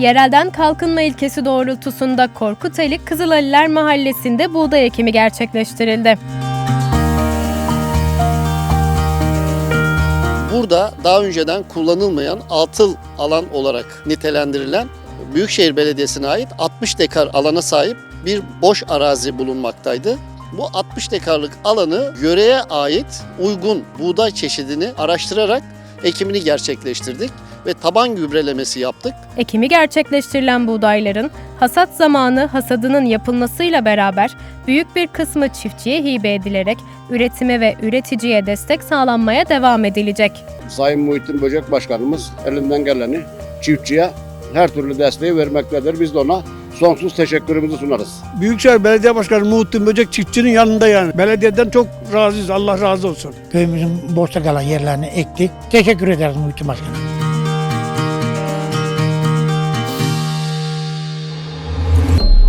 Yerelden kalkınma ilkesi doğrultusunda Korkuteli Kızılaliler Mahallesi'nde buğday ekimi gerçekleştirildi. Burada daha önceden kullanılmayan atıl alan olarak nitelendirilen Büyükşehir Belediyesi'ne ait 60 dekar alana sahip bir boş arazi bulunmaktaydı. Bu 60 dekarlık alanı yöreye ait uygun buğday çeşidini araştırarak ekimini gerçekleştirdik ve taban gübrelemesi yaptık. Ekimi gerçekleştirilen buğdayların hasat zamanı hasadının yapılmasıyla beraber büyük bir kısmı çiftçiye hibe edilerek üretime ve üreticiye destek sağlanmaya devam edilecek. Sayın Muhittin Böcek Başkanımız elinden geleni çiftçiye her türlü desteği vermektedir. Biz de ona sonsuz teşekkürümüzü sunarız. Büyükşehir Belediye Başkanı Muhittin Böcek çiftçinin yanında yani. Belediyeden çok razıyız. Allah razı olsun. Köyümüzün boşta kalan yerlerini ektik. Teşekkür ederiz Muhittin Başkanım.